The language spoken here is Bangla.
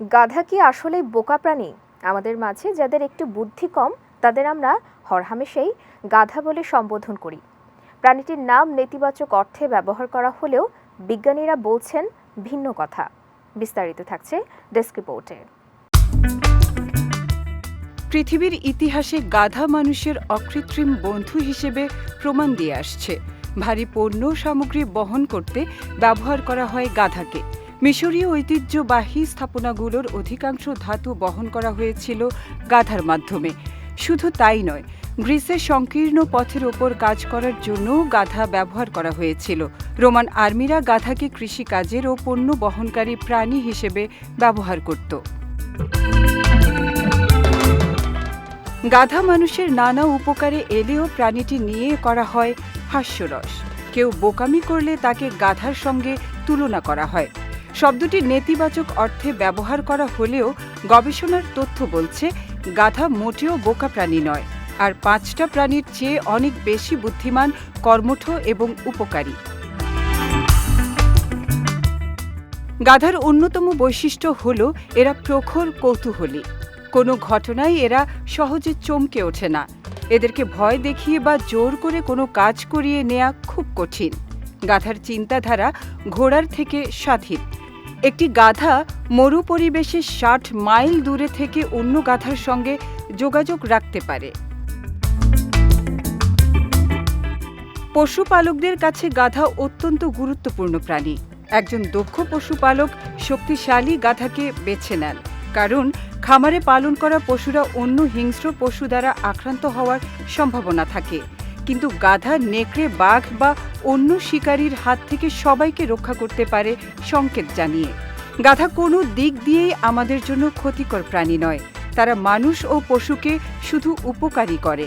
গাধা কি আসলে বোকা প্রাণী? আমাদের মাঝে যাদের একটু বুদ্ধি কম, তাদের আমরা হরহামেশাই গাধা বলে সম্বোধন করি। প্রাণীটির নাম নেতিবাচক অর্থে ব্যবহার করা হলেও বিজ্ঞানীরা বলছেন ভিন্ন কথা। বিস্তারিত থাকছে ডেস্ক রিপোর্টে। পৃথিবীর ইতিহাসে গাধা মানুষের অকৃত্রিম বন্ধু হিসেবে প্রমাণ দিয়ে আসছে। ভারী পণ্য সামগ্রী বহন করতে ব্যবহার করা হয় গাধাকে। মিশরীয় ঐতিহ্যবাহী স্থাপনাগুলোর অধিকাংশ ধাতু বহন করা হয়েছিল গাধার মাধ্যমে। শুধু তাই নয় গ্রিসের সংকীর্ণ পথের ওপর কাজ করার জন্য গাধা ব্যবহার করা হয়েছিল। রোমান আর্মিরা গাধাকে কৃষিকাজের ও পণ্য বহনকারী প্রাণী হিসেবে ব্যবহার করত। গাধা মানুষের নানা উপকারে এলেও প্রাণীটি নিয়ে করা হয় হাস্যরস। কেউ বোকামি করলে তাকে গাধার সঙ্গে তুলনা করা হয়। শব্দটি নেতিবাচক অর্থে ব্যবহার করা হলেও গবেষণার তথ্য বলছে, গাধা মোটেও বোকা প্রাণী নয়। আর পাঁচটা প্রাণীর চেয়ে অনেক বেশি বুদ্ধিমান, কর্মঠ এবং উপকারী। গাধার অন্যতম বৈশিষ্ট্য হল এরা প্রখর, কৌতূহলী। কোনো ঘটনায় এরা সহজে চমকে ওঠে না। এদেরকে ভয় দেখিয়ে বা জোর করে কোনো কাজ করিয়ে নেওয়া খুব কঠিন। গাধার চিন্তাধারা ঘোড়ার থেকে স্বাধীন। একটি গাধা মরু পরিবেশে ষাট মাইল দূরে থেকে অন্য গাধার সঙ্গে যোগাযোগ রাখতে পারে। পশুপালকদের কাছে গাধা অত্যন্ত গুরুত্বপূর্ণ প্রাণী। একজন দক্ষ পশুপালক শক্তিশালী গাধাকে বেছে নেন, কারণ খামারে পালন করা পশুরা অন্য হিংস্র পশু দ্বারা আক্রান্ত হওয়ার সম্ভাবনা থাকে। কিন্তু গাধা, নেকড়ে, বাঘ বা অন্য শিকারীর হাত থেকে সবাইকে রক্ষা করতে পারে সংকেত জানিয়ে। গাধা কোনো দিক দিয়েই আমাদের জন্য ক্ষতিকর প্রাণী নয়। তারা মানুষ ও পশুকে শুধু উপকারী করে।